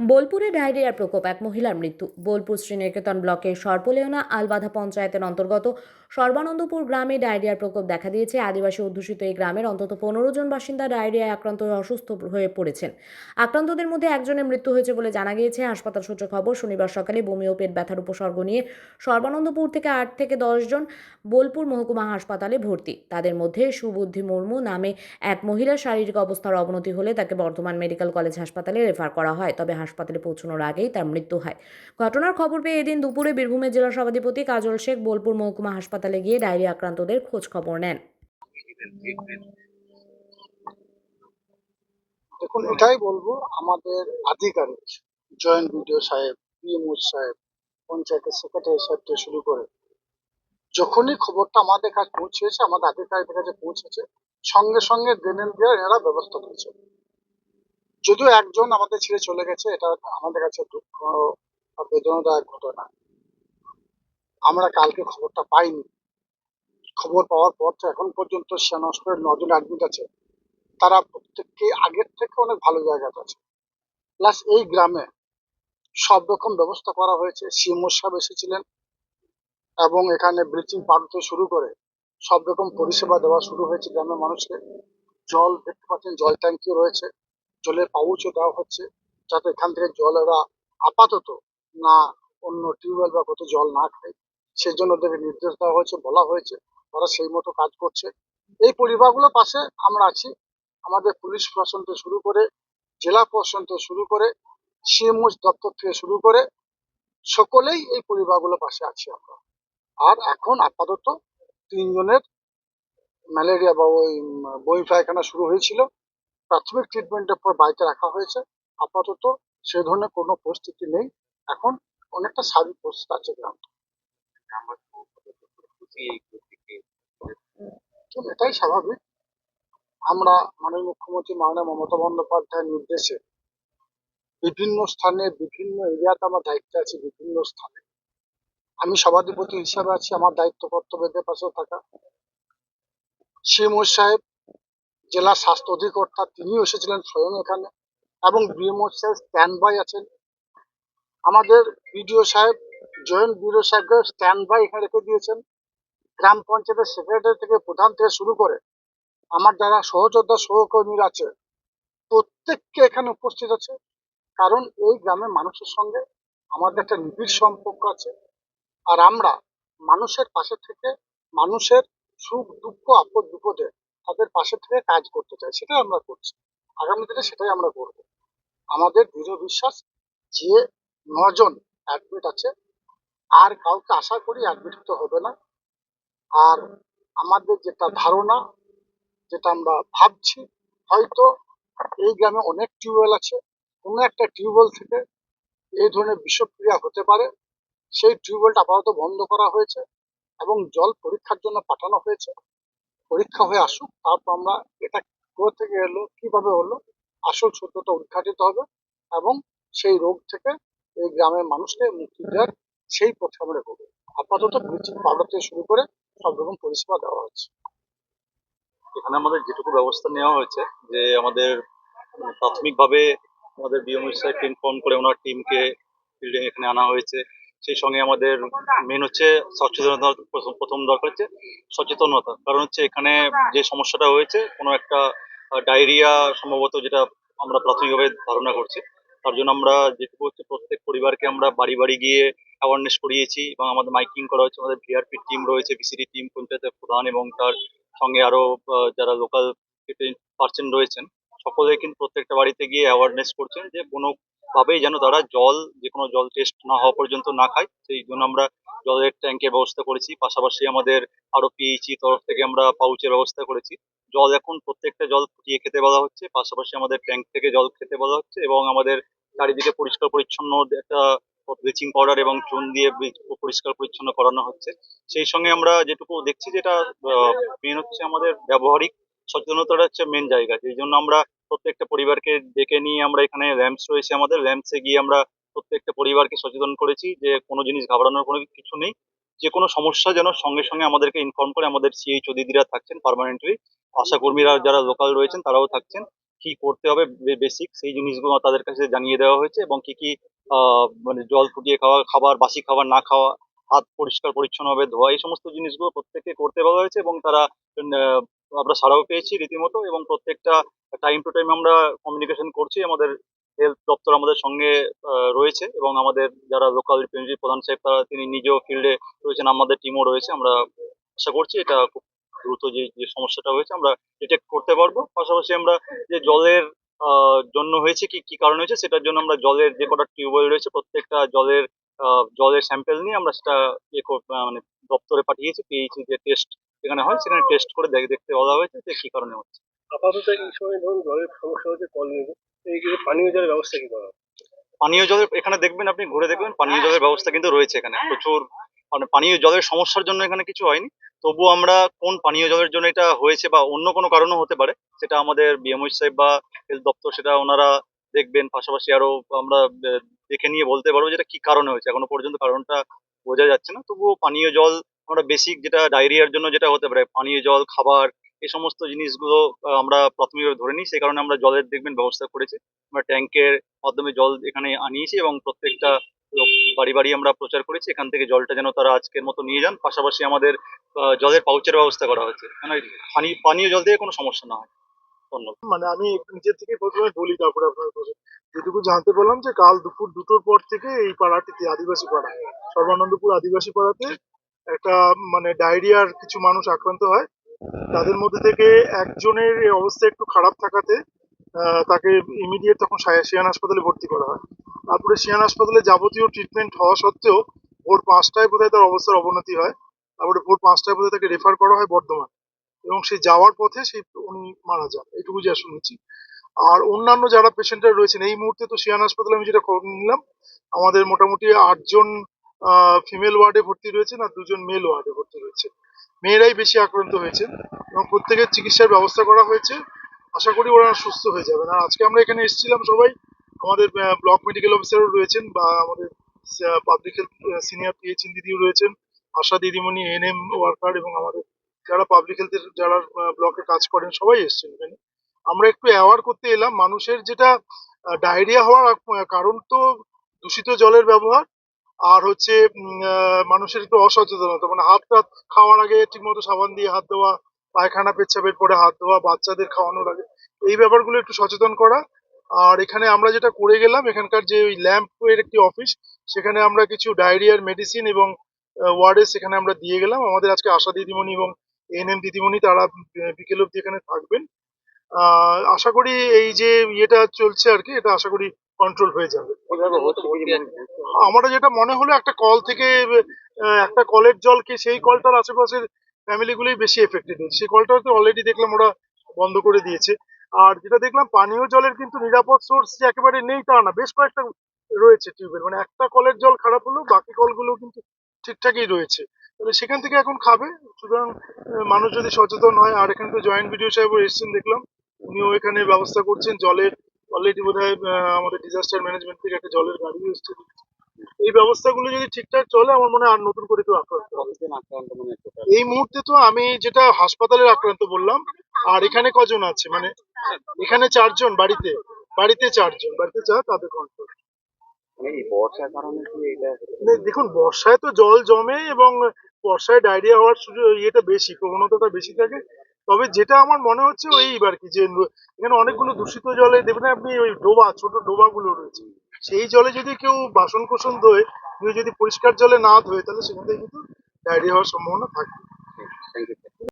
বোলপুরে ডায়রিয়ার প্রকোপ, এক মহিলার মৃত্যু। বোলপুর শ্রীনিকেতন ব্লকের সর্পলেওনা আলবাধা পঞ্চায়েতের অন্তর্গত সর্বানন্দপুর গ্রামে ডায়রিয়ার প্রকোপ দেখা দিয়েছে। আদিবাসী অধ্যুষিত এই গ্রামের অন্তত পনেরো জন বাসিন্দা ডায়রিয়ায় আক্রান্ত অসুস্থ হয়ে পড়েছেন। আক্রান্তদের মধ্যে একজনের মৃত্যু হয়েছে বলে জানা গিয়েছে। হাসপাতাল সূত্রে খবর, শনিবার সকালে বমি ও পেট ব্যথার উপসর্গ নিয়ে সর্বানন্দপুর থেকে আট থেকে দশ জন বোলপুর মহকুমা হাসপাতালে ভর্তি। তাদের মধ্যে সুবুদ্ধি মুর্মু নামে এক মহিলার শারীরিক অবস্থার অবনতি হলে তাকে বর্ধমান মেডিকেল কলেজ হাসপাতালে রেফার করা হয়। তবে হাসপাতালে পৌঁছানোর আগেই তার মৃত্যু হয়। ঘটনার খবর পেয়ে এদিন দুপুরে বীরভূমের জেলা সভাধিপতি কাজল শেখ বোলপুর মহকুমা হাসপাতালে গিয়ে ডায়রিয়া আক্রান্তদের খোঁজ খবর নেন। দেখুন, এটাই বলব, আমাদের আধিকারিক জয়েন্ট বিডিও সাহেব, পিএমও সাহেব, পঞ্চায়েতের সেক্রেটারি সাহেব থেকে শুরু করে, যখনই খবরটা আমাদের কাছে পৌঁছেছে, আমাদের আধিকারিকের কাছে পৌঁছেছে, সঙ্গে সঙ্গে গ্রেনেড দেওয়ার এরা ব্যবস্থা করেছে যদিও একজন আমাদের ছেড়ে চলে গেছে, এটা আমাদের কাছে দুঃখ বেদনাদায়ক ঘটনা। আমরা কালকে খবরটা পাইনি। খবর পাওয়ার পর তো এখন পর্যন্ত সেনা হসপিটাল নজন অ্যাডমিট আছে। তারা প্রত্যেককে আগের থেকে অনেক ভালো জায়গাতে আছে। প্লাস এই গ্রামে সব রকম ব্যবস্থা করা হয়েছে। সিএমও সাহেব এসেছিলেন এবং এখানে ব্লিচিং পাউডার থেকে শুরু করে সব রকম পরিষেবা দেওয়া শুরু হয়েছে গ্রামের মানুষকে। জল দেখতে পাচ্ছেন, জল ট্যাঙ্কি রয়েছে। জলের পাউচও দেওয়া হচ্ছে যাতে এখান থেকে জল ওরা আপাতত না অন্য টিউবওয়েল বা কোথাও জল না খায়। সেই জন্য ওদেরকে নির্দেশ দেওয়া হয়েছে, বলা হয়েছে, তারা সেই মতো কাজ করছে। এই পরিবারগুলোর পাশে আমরা আছি। আমাদের পুলিশ প্রশাসন থেকে শুরু করে, জেলা প্রশাসন থেকে শুরু করে সিএমও দপ্তর থেকে শুরু করে, সকলেই এই পরিবারগুলোর পাশে আছি আমরা। আর এখন আপাতত তিনজনের ম্যালেরিয়া বা ওই বই পায়খানা শুরু হয়েছিল। প্রাথমিক ট্রিটমেন্টের পর বাড়িতে রাখা হয়েছে। আপাতত সে ধরনের কোনো পরিস্থিতি নেই। এখন অনেকটা স্বাভাবিক পরিস্থিতি আছে গ্রামটা তো এটাই স্বাভাবিক। আমরা মাননীয় মুখ্যমন্ত্রী মাননীয় মমতা বন্দ্যোপাধ্যায়ের নির্দেশে বিভিন্ন স্থানে, বিভিন্ন এরিয়াতে আমার দায়িত্বে আছি, বিভিন্ন স্থানে। আমি সভাধিপতি হিসাবে আছি, আমার দায়িত্ব কর্তব্যের পাশে থাকা। সিএমও সাহেব জেলা স্বাস্থ্য অধিকর্তা তিনিও এসেছিলেন স্বয়ং এখানে, এবং বিএমও সাহেব স্ট্যান্ড বাই আছেন। আমাদের বিডিও সাহেব, জয়েন্ট বিডিও সাহেবকে স্ট্যান্ড বাই এখানে রেখে দিয়েছেন। গ্রাম পঞ্চায়েতের সেক্রেটারি থেকে প্রধান থেকে শুরু করে আমার যারা সহযোদ্ধা সহকর্মীরা আছে, প্রত্যেককে এখানে উপস্থিত আছে। কারণ এই গ্রামের মানুষের সঙ্গে আমাদের একটা নিবিড় সম্পর্ক আছে। আর আমরা মানুষের পাশে থেকে মানুষের সুখ দুঃখ, আপদ বিপদে তাদের পাশে থেকে কাজ করতে চাই সেটাই আমরা করছি। আগামী দিনে সেটাই আমরা করব। আমাদের দৃঢ় বিশ্বাস যে নজন অ্যাডমিট আছে, আর কাউকে আশা করি অ্যাডমিট হতে হবে না। আর আমাদের যেটা ধারণা, যেটা আমরা ভাবছি, হয়তো এই গ্রামে অনেক টিউবওয়েল আছে। কোনো একটা টিউবওয়েল থেকে এই ধরনের বিষক্রিয়া হতে পারে। সেই টিউবওয়েলটা আপাতত বন্ধ করা হয়েছে এবং জল পরীক্ষার জন্য পাঠানো হয়েছে। পরীক্ষা হয়ে আসুক, তারপর আমরা এটা কোথা থেকে এলো, কীভাবে হলো, আসল সত্যতা উদ্ঘাটিত হবে এবং সেই রোগ থেকে এই গ্রামের মানুষকে মুক্তি দেওয়ার সেই পথে আমরা এগোবো। আপাতত ব্লিচিং পাউডার থেকে শুরু করে সব রকম পরিষেবা দেওয়া হচ্ছে। এখানে আমাদের যেটুকু ব্যবস্থা নেওয়া হয়েছে যে আমাদের প্রাথমিকভাবে আমাদের বিএমএস সাহেবকে ইনফর্ম করে ওনার টিমকে বিল্ডিং এখানে আনা হয়েছে। সেই সঙ্গে আমাদের মেন হচ্ছে সচেতনতা প্রথম দরকার হচ্ছে সচেতনতা। কারণ হচ্ছে এখানে যে সমস্যাটা হয়েছে, কোনো একটা ডায়রিয়া সম্ভবত যেটা আমরা প্রাথমিকভাবে ধারণা করছি, তার জন্য আমরা যেটুকু হচ্ছে প্রত্যেক পরিবারকে আমরা বাড়ি বাড়ি গিয়ে অ্যাওয়ারনেস করিয়েছি এবং আমাদের মাইকিং করা হচ্ছে আমাদের ভিআরপি টিম রয়েছে বিসিডি টিম পঞ্চায়েতের প্রধান এবং তার সঙ্গে আরও যারা লোকাল পার্সন রয়েছেন, সকলে কিন্তু প্রত্যেকটা বাড়িতে গিয়ে অ্যাওয়ারনেস করছেন যে কোনো ভাবেই যেন তারা জল যে কোনো জল টেস্ট না হওয়া পর্যন্ত না খায়। সেই জন্য আমরা জলের ট্যাঙ্কের ব্যবস্থা করেছি। পাশাপাশি আমাদের আরও পিএইচি তরফ থেকে আমরা পাউচের ব্যবস্থা করেছি। জল এখন প্রত্যেকটা জল ফুটিয়ে খেতে বলা হচ্ছে। পাশাপাশি আমাদের ট্যাঙ্ক থেকে জল খেতে বলা হচ্ছে এবং আমাদের চারিদিকে পরিষ্কার পরিচ্ছন্ন একটা ব্লিচিং পাউডার এবং চুন দিয়ে পরিষ্কার পরিচ্ছন্ন করানো হচ্ছে। সেই সঙ্গে আমরা যেটুকু দেখছি যেটা মেন হচ্ছে আমাদের ব্যবহারিক সচেতনতাটা হচ্ছে মেন জায়গা। যেই জন্য আমরা প্রত্যেকটা পরিবারকে ডেকে নিয়ে আমরা এখানে র্যাম্পস রয়েছে আমাদের। র্যাম্পসে গিয়ে আমরা প্রত্যেকটা পরিবারকে সচেতন করেছি যে কোনো জিনিস ঘাবড়ানোর কোনো কিছু নেই। যে কোনো সমস্যা যেন সঙ্গে সঙ্গে আমাদেরকে ইনফর্ম করে আমাদের সিএইচ দিদিরা থাকছেন পারমানেন্টলি আশা কর্মীরা যারা লোকাল রয়েছেন তারাও থাকছেন। কি করতে হবে বেসিক সেই জিনিসগুলো তাদের কাছে জানিয়ে দেওয়া হয়েছে এবং কি কি মানে জল ফুটিয়ে খাওয়া, খাবার, বাসি খাবার না খাওয়া, হাত পরিষ্কার পরিচ্ছন্নভাবে ধোয়া, এই সমস্ত জিনিসগুলো প্রত্যেককে করতে বলা হয়েছে এবং তারা আমরা সাড়াও পেয়েছি রীতিমতো এবং প্রত্যেকটা টাইম টু টাইম আমরা কমিউনিকেশন করছি। আমাদের হেলথ দপ্তর আমাদের সঙ্গে রয়েছে এবং আমাদের যারা লোকাল রিপ্রেজেন্টেটিভ প্রধান সাহেব, তারা তিনি নিজেও ফিল্ডে রয়েছেন, আমাদের টিমও রয়েছে। আমরা আশা করছি এটা খুব দ্রুত যে যে সমস্যাটা হয়েছে আমরা ডিটেক্ট করতে পারব। পাশাপাশি আমরা যে জলের জন্য হয়েছে কি কি কারণ হয়েছে, সেটার জন্য আমরা জলের যে কটা টিউবওয়েল রয়েছে, প্রত্যেকটা জলের জলের স্যাম্পেল নিয়ে আমরা সেটা ইয়ে মানে দপ্তরে পাঠিয়েছি পিএইচি যে টেস্ট যেখানে হয় সেখানে টেস্ট করে দেখ- দেখতে বলা হয়েছে যে কি কারণে হচ্ছে। আপাতত এই সময় ধরুন জলের সমস্যা হচ্ছে কল এই যে পানীয় জলের ব্যবস্থা কি করা? পানীয় জলের এখানে দেখবেন আপনি ঘুরে দেখবেন পানীয় জলের ব্যবস্থা কিন্তু রয়েছে এখানে। প্রচুর মানে পানীয় জলের সমস্যার জন্য এখানে কিছু হয়নি। তবুও আমরা কোন পানীয় জলের জন্য এটা হয়েছে বা অন্য কোনো কারণও হতে পারে সেটা আমাদের বিএমওই সাহেব বা হেলথ দপ্তর সেটা ওনারা দেখবেন। পাশাপাশি আরও আমরা দেখে নিয়ে বলতে পারব যেটা কি কারণে হয়েছে। এখনও পর্যন্ত কারণটা বোঝা যাচ্ছে না। তবুও পানীয় জল, আমরা বেসিক যেটা ডায়রিয়ার জন্য যেটা হতে পারে, পানীয় জল, খাবার এই সমস্ত জিনিসগুলো আমরা প্রাথমিকভাবে ধরে নিই। সেই কারণে আমরা জলের দেখবেন ব্যবস্থা করেছি। আমরা ট্যাঙ্কের মাধ্যমে জল এখানে আনিয়েছি এবং প্রত্যেকটা বাড়ি বাড়ি আমরা প্রচার করেছি। এখান থেকে জলটা যেন তারা আজকের মতো নিয়ে যান। পাশাপাশি আমাদের জলের পাউচের ব্যবস্থা করা হয়েছে। মানে পানি, পানীয় জল দিয়ে কোনো সমস্যা না হয়। মানে আমি নিজের থেকে প্রথমে বলি তারপরে আপনার যেটুকু জানতে পারলাম যে কাল দুপুর দুটোর পর থেকে এই পাড়াটিতে, আদিবাসী পাড়া সর্বানন্দপুর আদিবাসী পাড়াতে একটা মানে ডায়রিয়ার কিছু মানুষ আক্রান্ত হয়। তাদের মধ্যে থেকে একজনের অবস্থা একটু খারাপ থাকাতে তাকে ইমিডিয়েট তখন সায়া- সিয়ান হাসপাতালে ভর্তি করা হয়। তারপরে সিয়ান হাসপাতালে যাবতীয় ট্রিটমেন্ট হওয়া সত্ত্বেও ভোর পাঁচটায় বোধহয় তার অবস্থার অবনতি হয়। তারপরে ভোর পাঁচটায় বোধহয় তাকে রেফার করা হয় বর্ধমান। এবং সে যাওয়ার পথে সেই উনি মারা যান। এইটুকু যা শুনেছি। আর অন্যান্য যারা পেশেন্টরা রয়েছেন, এই মুহূর্তে তো সিয়ান হাসপাতালে আমি যেটা খবর নিলাম, আমাদের মোটামুটি আটজন ফিমেল ওয়ার্ডে ভর্তি রয়েছেন আর দুজন মেল ওয়ার্ডে ভর্তি রয়েছে মেয়েরাই বেশি আক্রান্ত হয়েছে এবং প্রত্যেকের চিকিৎসার ব্যবস্থা করা হয়েছে। আশা করি ওরা সুস্থ হয়ে যাবেন। আর আজকে আমরা এখানে এসেছিলাম সবাই। আমাদের ব্লক মেডিকেল অফিসারও রয়েছেন বা আমাদের পাবলিক হেলথ সিনিয়র পিএইচএন দিদিও রয়েছেন। আশা দিদিমণি এন এম ওয়ার্কার এবং আমাদের যারা পাবলিক হেলথের যারা ব্লকে কাজ করেন, সবাই এসেছেন এখানে। আমরা একটু অ্যাওয়ার করতে এলাম, মানুষের যেটা ডায়রিয়া হওয়ার কারণ তো দূষিত জলের ব্যবহার, আর হচ্ছে মানুষের একটু অসচেতনতা মানে হাত টাত খাওয়ার আগে ঠিকমতো সাবান দিয়ে হাত ধোয়া, পায়খানা পেচ্ছাপের পরে হাত ধোয়া, বাচ্চাদের খাওয়ানোর আগে, এই ব্যাপারগুলো একটু সচেতন করা। আর এখানে আমরা যেটা করে গেলাম, এখানকার যে ওই ল্যাম্পের একটি অফিস সেখানে আমরা কিছু ডায়রিয়ার মেডিসিন এবং ওয়ার্ডে সেখানে আমরা দিয়ে গেলাম। আমাদের আজকে আশা দিদিমণি এবং এনএম দিদিমণি তারা বিকেল অব্দি এখানে থাকবেন। আশা করি এই যে ইয়েটা চলছে আর কি, এটা আশা করি কন্ট্রোল হয়ে যাবে। আমরা যেটা মনে হলো, একটা কল থেকে একটা কলের জল জলকে সেই কলটার আশেপাশের ফ্যামিলিগুলোই বেশি এফেক্টেড হয়েছে। সেই কলটা তো অলরেডি দেখলাম, ওরা বন্ধ করে দিয়েছে। আর যেটা দেখলাম, পানীয় জলের কিন্তু নিরাপদ সোর্স যে একেবারে নেই তা না, বেশ কয়েকটা রয়েছে টিউবের। মানে একটা কলের জল খারাপ হলেও বাকি কলগুলো কিন্তু ঠিকঠাকই রয়েছে। তাহলে সেখান থেকে এখন খাবে। সুতরাং মানুষ যদি সচেতন হয় আর এখানে তো জয়েন্ট ভিডিও সাহেব এসেছেন দেখলাম। উনিও এখানে ব্যবস্থা করছেন জলের অলরেডি বোধ হয় আমাদের ডিজাস্টার ম্যানেজমেন্ট থেকে একটা জলের গাড়ি এসছে। এই ব্যবস্থাগুলো যদি ঠিকঠাক চলে আমার মনে হয় আর নতুন করে কেউ আক্রান্ত হবে এই মুহূর্তে তো আমি যেটা হাসপাতালের আক্রান্ত বললাম আর এখানে কজন আছে? মানে এখানে চারজন বাড়িতে বাড়িতে চারজন বাড়িতে চার তাদের কন্ট্রোল দেখুন বর্ষায় তো জল জমে এবং বর্ষায় ডায়রিয়া হওয়ার সুযোগ, ইয়েটা বেশি, প্রবণতাটা বেশি থাকে। তবে যেটা আমার মনে হচ্ছে ওই আর কি যে, এখানে অনেকগুলো দূষিত জলে দেখবেন আপনি ওই ডোবা, ছোট ডোবাগুলো রয়েছে। সেই জলে যদি কেউ বাসন কোসন ধোয়, কেউ যদি পরিষ্কার জলে না ধোয়, তাহলে সেখান থেকে কিন্তু ডায়রিয়া হওয়ার সম্ভাবনা থাকে।